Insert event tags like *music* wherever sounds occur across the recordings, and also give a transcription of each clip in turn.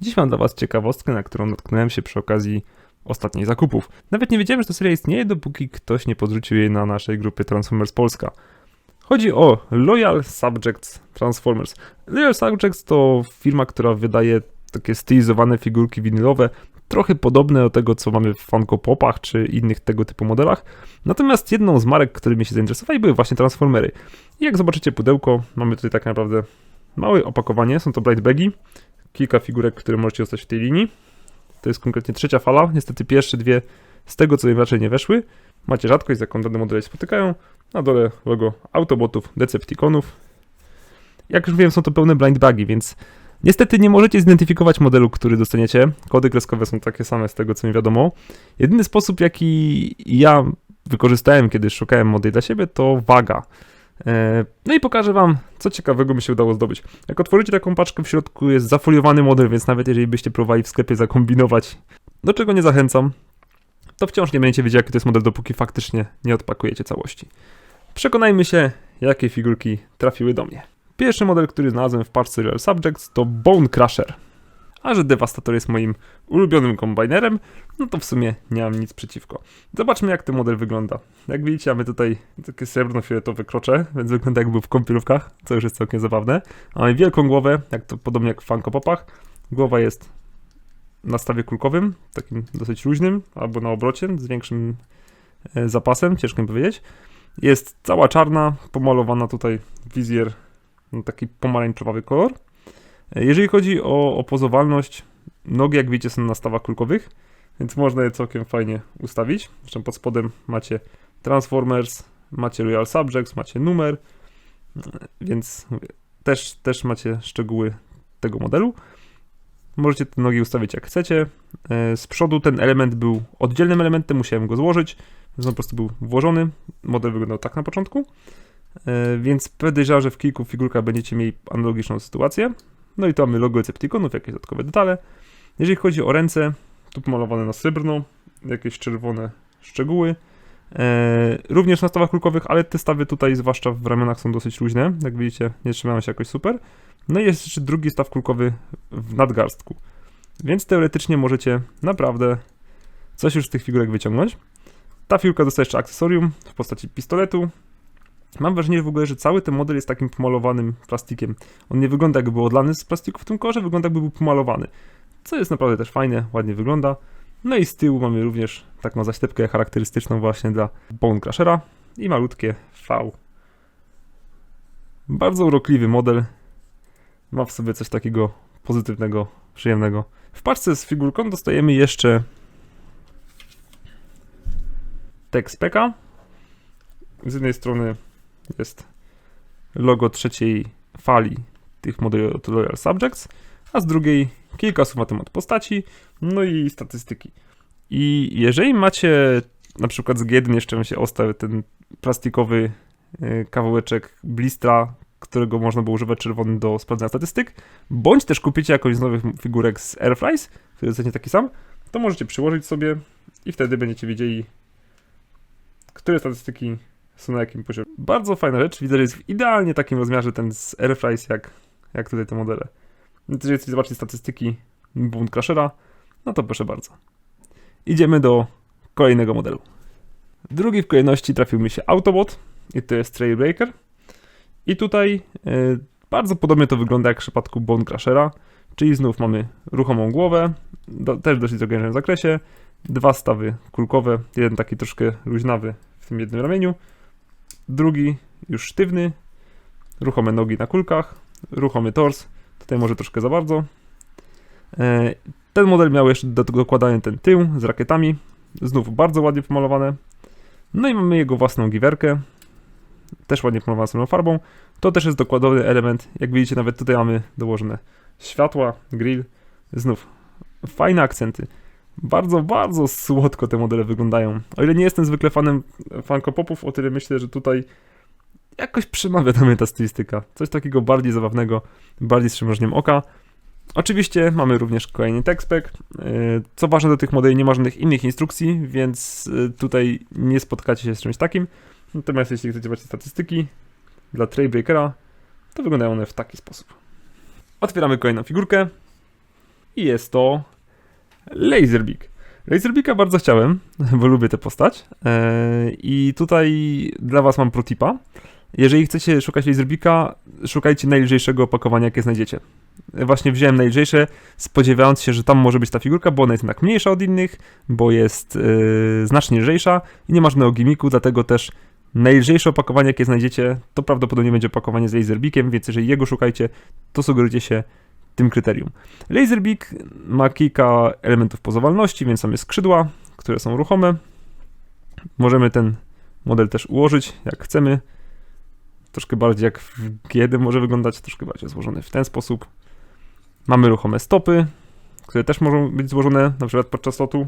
Dziś mam dla Was ciekawostkę, na którą natknąłem się przy okazji ostatnich zakupów. Nawet nie wiedziałem, że ta seria istnieje, dopóki ktoś nie podrzucił jej na naszej grupie Transformers Polska. Chodzi o Loyal Subjects Transformers. Loyal Subjects to firma, która wydaje takie stylizowane figurki winylowe, trochę podobne do tego, co mamy w Funko Popach czy innych tego typu modelach. Natomiast jedną z marek, którymi się zainteresowali, były właśnie Transformery. I jak zobaczycie pudełko, mamy tutaj tak naprawdę małe opakowanie, są to blind bagi, kilka figurek, które możecie dostać w tej linii. To jest konkretnie trzecia fala, niestety pierwsze dwie z tego, co im raczej nie weszły. Macie rzadkość, jaką dane modele się spotykają. Na dole logo Autobotów, Decepticonów. Jak już wiem, są to pełne blind bagi, więc niestety nie możecie zidentyfikować modelu, który dostaniecie. Kody kreskowe są takie same z tego, co mi wiadomo. Jedyny sposób, jaki ja wykorzystałem, kiedy szukałem modeli dla siebie, to waga. E, No i pokażę wam, co ciekawego mi się udało zdobyć. Jak otworzycie taką paczkę, w środku jest zafoliowany model, więc nawet jeżeli byście próbowali w sklepie zakombinować, do czego nie zachęcam, to wciąż nie będziecie wiedzieli, jaki to jest model, dopóki faktycznie nie odpakujecie całości. Przekonajmy się, jakie figurki trafiły do mnie. Pierwszy model, który znalazłem w paczce Real Subjects to Bone Crusher. A że Devastator jest moim ulubionym kombinerem, no to w sumie nie mam nic przeciwko. Zobaczmy jak ten model wygląda. Jak widzicie, mamy tutaj takie srebrno-fioletowe krocze, więc wygląda jakby w kąpielówkach, co już jest całkiem zabawne. Mamy wielką głowę, jak to podobnie jak w Funko Popach. Głowa jest na stawie kulkowym, takim dosyć luźnym, albo na obrocie, z większym e, zapasem, ciężko mi powiedzieć. Jest cała czarna, pomalowana tutaj wizjer na taki pomarańczowy kolor. Jeżeli chodzi o opozowalność, nogi jak widzicie są na stawach kulkowych, więc można je całkiem fajnie ustawić. Zresztą pod spodem macie Transformers, macie Royal Subjects, macie numer, więc też, też macie szczegóły tego modelu. Możecie te nogi ustawić jak chcecie. E, Z przodu ten element był oddzielnym elementem, musiałem go złożyć, więc on po prostu był włożony. Model wyglądał tak na początku. E, Więc podejrzewam, że w kilku figurkach będziecie mieli analogiczną sytuację. No i tu mamy logo Decepticonów, jakieś dodatkowe detale. Jeżeli chodzi o ręce, tu pomalowane na srebrno, jakieś czerwone szczegóły. E, również na stawach kulkowych, ale te stawy tutaj, zwłaszcza w ramionach, są dosyć luźne. Jak widzicie, nie trzymają się jakoś super. No i jest jeszcze drugi staw kulkowy w nadgarstku. Więc teoretycznie możecie naprawdę coś już z tych figurek wyciągnąć. Ta figurka dostaje jeszcze akcesorium w postaci pistoletu. Mam wrażenie w ogóle, że cały ten model jest takim pomalowanym plastikiem. On nie wygląda jakby był odlany z plastiku w tym korze, wygląda jakby był pomalowany. Co jest naprawdę też fajne, ładnie wygląda. No i z tyłu mamy również taką zaślepkę charakterystyczną właśnie dla Bone Crushera i malutkie V. Bardzo urokliwy model. Ma w sobie coś takiego pozytywnego, przyjemnego. W paczce z figurką dostajemy jeszcze tekst peka. Z jednej strony jest logo trzeciej fali tych Loyal Subjects, a z drugiej kilka słów na temat postaci, no i statystyki. I jeżeli macie na przykład z G1 jeszcze się ostał ten plastikowy e, kawałeczek blistra, którego można było używać czerwony do sprawdzenia statystyk, bądź też kupicie jakąś z nowych figurek z Airflies, który jest taki sam, to możecie przyłożyć sobie i wtedy będziecie wiedzieli, które statystyki są na jakim poziomie. Bardzo fajna rzecz, widzę, że jest w idealnie takim rozmiarze ten z Airflies, jak, jak tutaj te modele. Więc jeżeli chcecie zobaczyć statystyki Bone Crushera, no to proszę bardzo. Idziemy do kolejnego modelu. Drugi w kolejności trafił mi się Autobot i to jest Trailbreaker. I tutaj e, bardzo podobnie to wygląda jak w przypadku Bone Crushera, czyli znów mamy ruchomą głowę, do, też w dosyć ograniczonym zakresie, dwa stawy kulkowe, jeden taki troszkę luźnawy w tym jednym ramieniu, drugi już sztywny, ruchome nogi na kulkach, ruchomy tors, tutaj może troszkę za bardzo. E, Ten model miał jeszcze do- dokładany ten tył z rakietami, znów bardzo ładnie pomalowane. No i mamy jego własną giwerkę, też ładnie pomalowana samą farbą. To też jest dokładowany element, jak widzicie nawet tutaj mamy dołożone światła, grill, znów fajne akcenty. Bardzo, bardzo słodko te modele wyglądają. O ile nie jestem zwykle fanem Funko Popów, o tyle myślę, że tutaj jakoś przemawia do mnie ta stylistyka. Coś takiego bardziej zabawnego, bardziej z przymrużeniem oka. Oczywiście mamy również kolejny textpack. Yy, Co ważne, do tych modeli nie ma żadnych innych instrukcji, więc yy, tutaj nie spotkacie się z czymś takim. Natomiast jeśli chcecie zobaczyć statystyki dla Trailbreakera, to wyglądają one w taki sposób. Otwieramy kolejną figurkę. i jest to Laserbeak. Laserbeaka bardzo chciałem, *laughs* bo lubię tę postać Eee, i tutaj dla was mam protipa. Jeżeli chcecie szukać Laserbeaka, szukajcie najlżejszego opakowania, jakie znajdziecie. Właśnie wziąłem najlżejsze, spodziewając się, że tam może być ta figurka, bo ona jest jednak mniejsza od innych, bo jest e, znacznie lżejsza i nie ma żadnego gimiku, dlatego też najlżejsze opakowanie, jakie znajdziecie, to prawdopodobnie będzie opakowanie z Laserbeakiem, więc jeżeli jego szukajcie, to sugerujcie się tym kryterium. Laserbeak ma kilka elementów pozowalności, więc mamy skrzydła, które są ruchome. Możemy ten model też ułożyć, jak chcemy. Troszkę bardziej jak w G1 może wyglądać, troszkę bardziej złożony w ten sposób. Mamy ruchome stopy, które też mogą być złożone na przykład podczas lotu.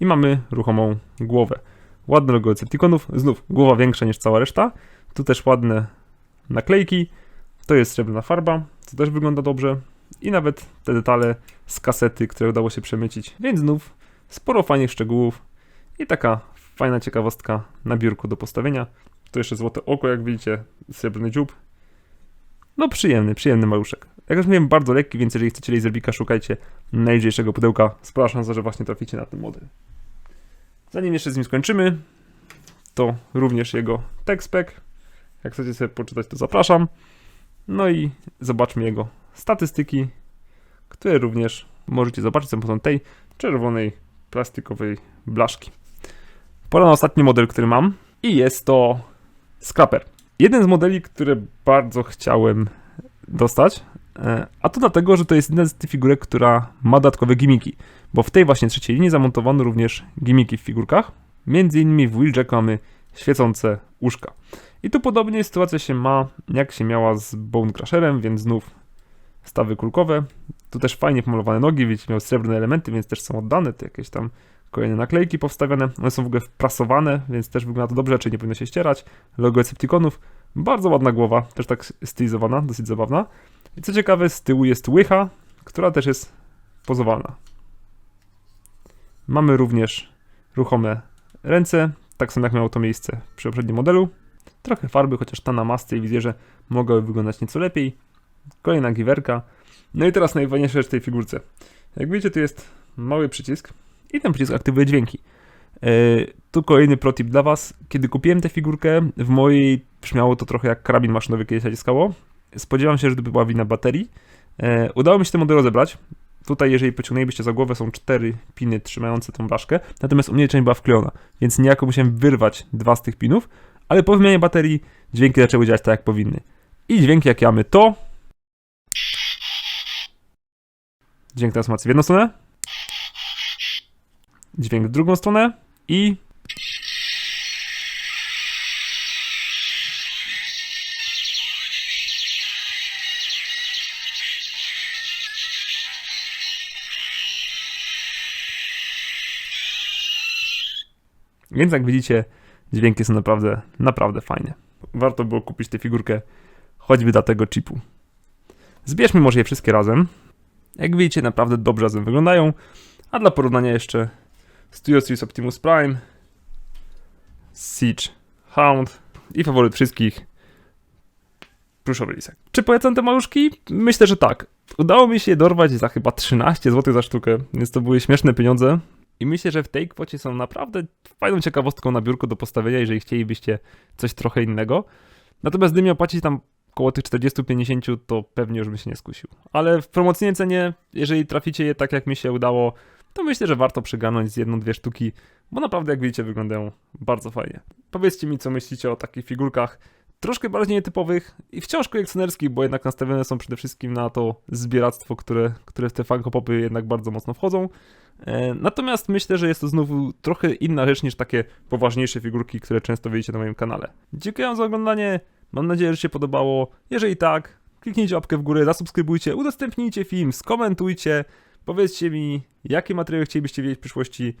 I mamy ruchomą głowę. Ładne logo Decepticonów, znów głowa większa niż cała reszta. Tu też ładne naklejki. To jest srebrna farba, co też wygląda dobrze. I nawet te detale z kasety, które udało się przemycić. Więc znów sporo fajnych szczegółów i taka fajna ciekawostka na biurku do postawienia. Tu jeszcze złote oko, jak widzicie, srebrny dziób. No przyjemny, przyjemny maluszek. Jak już mówiłem, bardzo lekki, więc jeżeli chcecie Laserbeaka, szukajcie najlżejszego pudełka. Spora szansa, że właśnie traficie na ten model. Zanim jeszcze z nim skończymy, to również jego tech spec. Jak chcecie sobie poczytać, to zapraszam. No i zobaczmy jego statystyki, które również możecie zobaczyć za pomocą tej czerwonej plastikowej blaszki. Pora na ostatni model, który mam i jest to Scrapper. Jeden z modeli, które bardzo chciałem dostać, e, a to dlatego, że to jest jedna z tych figurek, która ma dodatkowe gimiki, bo w tej właśnie trzeciej linii zamontowano również gimiki w figurkach. Między innymi w Wheeljack mamy świecące uszka. I tu podobnie sytuacja się ma, jak się miała z Bone Crusherem, więc znów stawy kulkowe. Tu też fajnie pomalowane nogi, wiecie, miał srebrne elementy, więc też są oddane, te jakieś tam kolejne naklejki powstawiane. One są w ogóle wprasowane, więc też wygląda to dobrze, czy nie powinno się ścierać. Logo Decepticonów. Bardzo ładna głowa, też tak stylizowana, dosyć zabawna. I co ciekawe, z tyłu jest łycha, która też jest pozowalna. Mamy również ruchome ręce, tak samo jak miało to miejsce przy poprzednim modelu. Trochę farby, chociaż ta na masce i widzę, że mogłaby wyglądać nieco lepiej. Kolejna giwerka. No i teraz najważniejsza rzecz w tej figurce. Jak widzicie, tu jest mały przycisk i ten przycisk aktywuje dźwięki. Yy, tu kolejny protip dla Was. Kiedy kupiłem tę figurkę, w mojej brzmiało to trochę jak karabin maszynowy kiedyś naciskało. Spodziewam się, że to była wina baterii. Yy, udało mi się ten model rozebrać. Tutaj, jeżeli pociągnęlibyście za głowę, są cztery piny trzymające tą blaszkę, natomiast u mnie część była wklejona, więc niejako musiałem wyrwać dwa z tych pinów, ale po wymianie baterii dźwięki zaczęły działać tak, jak powinny. I dźwięki, jakie mamy, to... Dźwięk transformacji w jedną stronę, dźwięk w drugą stronę i... Więc jak widzicie, dźwięki są naprawdę, naprawdę fajne. Warto było kupić tę figurkę choćby dla tego chipu. Zbierzmy może je wszystkie razem. Jak widzicie, naprawdę dobrze razem wyglądają. A dla porównania jeszcze Studio Series Optimus Prime, Siege Hound i faworyt wszystkich Pruszor Lisek. Czy polecam te maluszki? Myślę, że tak. Udało mi się je dorwać za chyba 13 zł za sztukę, więc to były śmieszne pieniądze. I myślę, że w tej kwocie są naprawdę fajną ciekawostką na biurko do postawienia, jeżeli chcielibyście coś trochę innego. Natomiast gdyby miał płacić tam około tych 40-50, to pewnie już bym się nie skusił. Ale w promocyjnej cenie, jeżeli traficie je tak jak mi się udało, to myślę, że warto przyganąć z jedną, dwie sztuki, bo naprawdę jak widzicie wyglądają bardzo fajnie. Powiedzcie mi, co myślicie o takich figurkach, troszkę bardziej nietypowych i wciąż kolekcjonerskich, bo jednak nastawione są przede wszystkim na to zbieractwo, które, które w te funkopopy jednak bardzo mocno wchodzą. E, natomiast myślę, że jest to znowu trochę inna rzecz niż takie poważniejsze figurki, które często widzicie na moim kanale. Dziękuję za oglądanie, mam nadzieję, że się podobało. Jeżeli tak, kliknijcie łapkę w górę, zasubskrybujcie, udostępnijcie film, skomentujcie, powiedzcie mi, jakie materiały chcielibyście wiedzieć w przyszłości.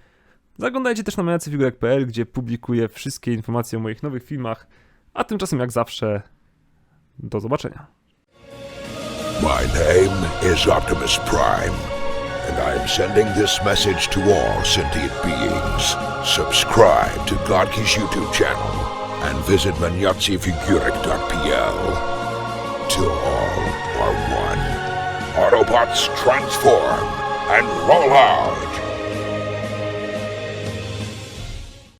Zaglądajcie też na majacyfigurek.pl, gdzie publikuję wszystkie informacje o moich nowych filmach. A tymczasem, jak zawsze, do zobaczenia. My name is Optimus Prime, and I am sending this message to all sentient beings. Subscribe to Godki's YouTube channel and visit maniatsifigurek.pl. Till all are one, Autobots transform and roll out.